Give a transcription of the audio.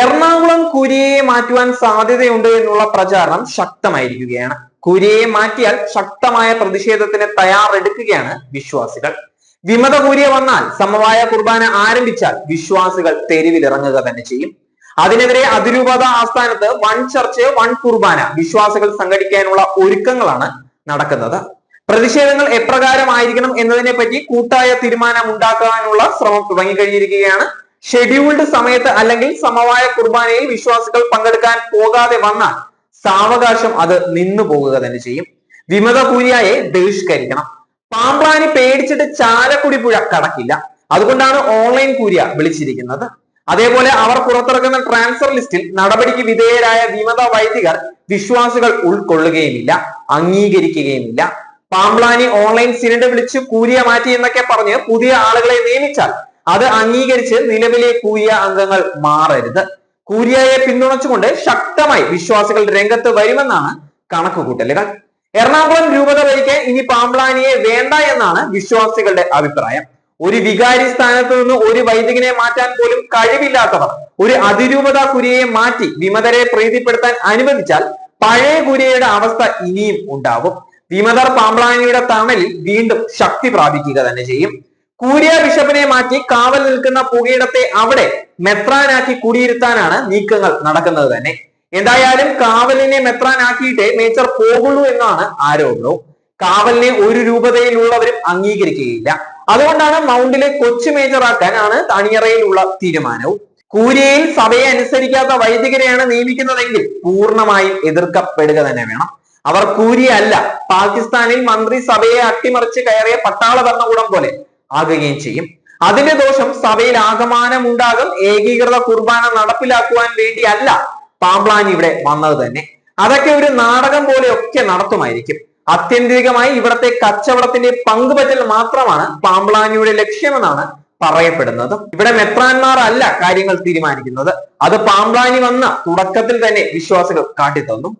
എറണാകുളം കുരിയെ മാറ്റുവാൻ സാധ്യതയുണ്ട് എന്നുള്ള പ്രചാരണം ശക്തമായിരിക്കുകയാണ്. കുരിയെ മാറ്റിയാൽ ശക്തമായ പ്രതിഷേധത്തിന് തയ്യാറെടുക്കുകയാണ് വിശ്വാസികൾ. വിമത കുരിയെ വന്നാൽ സമവായ കുർബാന ആരംഭിച്ചാൽ വിശ്വാസികൾ തെരുവിലിറങ്ങുക തന്നെ ചെയ്യും. അതിനെതിരെ അതിരൂപത ആസ്ഥാനത്ത് വൺ ചർച്ച് വൺ കുർബാന വിശ്വാസികൾ സംഘടിക്കാനുള്ള ഒരുക്കങ്ങളാണ് നടക്കുന്നത്. പ്രതിഷേധങ്ങൾ എപ്രകാരമായിരിക്കണം എന്നതിനെ പറ്റി കൂട്ടായ തീരുമാനം ഉണ്ടാക്കാനുള്ള ശ്രമം തുടങ്ങിക്കഴിഞ്ഞിരിക്കുകയാണ് ഷെഡ്യൂൾഡ് സമയത്ത് അല്ലെങ്കിൽ സമവായ കുർബാനയിൽ വിശ്വാസികൾ പങ്കെടുക്കാൻ പോകാതെ വന്നാൽ സാവകാശം അത് നിന്നു പോകുക തന്നെ ചെയ്യും. വിമത കൂലിയായെ ബഹിഷ്കരിക്കണം. പാമ്പാനി പേടിച്ചിട്ട് ചാലക്കുടി പുഴ കടക്കില്ല. അതുകൊണ്ടാണ് ഓൺലൈൻ കൂരിയ വിളിച്ചിരിക്കുന്നത്. അതേപോലെ അവർ പുറത്തിറക്കുന്ന ട്രാൻസ്ഫർ ലിസ്റ്റിൽ നടപടിക്ക് വിധേയരായ വിമത വൈദികർ വിശ്വാസികൾ ഉൾക്കൊള്ളുകയുമില്ല അംഗീകരിക്കുകയുമില്ല. പാമ്പ്ലാനി ഓൺലൈൻ സിലിണ്ടർ വിളിച്ച് കൂരിയ മാറ്റി എന്നൊക്കെ പറഞ്ഞ് പുതിയ ആളുകളെ നിയമിച്ചാൽ അത് അംഗീകരിച്ച് നിലവിലെ കൂരിയ അംഗങ്ങൾ മാറരുത്. കൂരിയയെ പിന്തുണച്ചുകൊണ്ട് ശക്തമായി വിശ്വാസികൾ രംഗത്ത് വരുമെന്നാണ് കണക്കുകൂട്ടലുകൾ. എറണാകുളം രൂപത വഴിക്ക് ഇനി പാമ്പ്ലാനിയെ വേണ്ട എന്നാണ് വിശ്വാസികളുടെ അഭിപ്രായം. ഒരു വികാരി സ്ഥാനത്ത് നിന്ന് ഒരു വൈദികനെ മാറ്റാൻ പോലും കഴിവില്ലാത്തവർ ഒരു അതിരൂപത കുരിയെ മാറ്റി വിമതരെ പ്രീതിപ്പെടുത്താൻ അനുവദിച്ചാൽ പഴയ കുരിയയുടെ അവസ്ഥ ഇനിയും ഉണ്ടാവും. വിമതർ പാമ്പ്ലാനിയുടെ തണലിൽ വീണ്ടും ശക്തി പ്രാപിക്കുക തന്നെ ചെയ്യും. കൂരിയ ബിഷപ്പിനെ മാറ്റി കാവൽ നിൽക്കുന്ന പുകയിടത്തെ അവിടെ മെത്രാനാക്കി കുടിയിരുത്താനാണ് നീക്കങ്ങൾ നടക്കുന്നത് തന്നെ. എന്തായാലും കാവലിനെ മെത്രാനാക്കിയിട്ടേ മേച്ചർ പോകുള്ളൂ എന്നാണ് ആരോപണവും. കാവലിനെ ഒരു രൂപതയിലുള്ളവരും അംഗീകരിക്കുകയില്ല. അതുകൊണ്ടാണ് മൗണ്ടിലെ കൊച്ചു മേജറാക്കാനാണ് തണിയറയിലുള്ള തീരുമാനവും. കൂരിയയിൽ സഭയെ അനുസരിക്കാത്ത വൈദികരെയാണ് നിയമിക്കുന്നതെങ്കിൽ പൂർണമായും എതിർക്കപ്പെടുക തന്നെ വേണം. അവർ കൂരിയല്ല പാകിസ്ഥാനിൽ മന്ത്രിസഭയെ അട്ടിമറിച്ച് കയറിയ പട്ടാള ഭരണകൂടം പോലെ. ആകുകയും ചെയ്യും. അതിന്റെ ദോഷം സഭയിൽ ആകമാനം ഉണ്ടാകും ഏകീകൃത കുർബാന നടപ്പിലാക്കുവാൻ വേണ്ടിയല്ല പാമ്പ്ലാൻ ഇവിടെ വന്നത് തന്നെ. അതൊക്കെ ഒരു നാടകം പോലെയൊക്കെ നടത്തുമായിരിക്കും. അത്യന്തികമായി ഇവിടത്തെ കച്ചവടത്തിന്റെ പങ്കുപറ്റൽ മാത്രമാണ് പാമ്പ്ലാനിയുടെ ലക്ഷ്യമെന്നാണ് പറയപ്പെടുന്നത്. ഇവിടെ മെത്രാന്മാർ അല്ല കാര്യങ്ങൾ തീരുമാനിക്കുന്നത്. അത് പാമ്പ്ലാനി വന്ന തുടക്കത്തിൽ തന്നെ വിശ്വാസികൾ കാട്ടിത്തന്നു.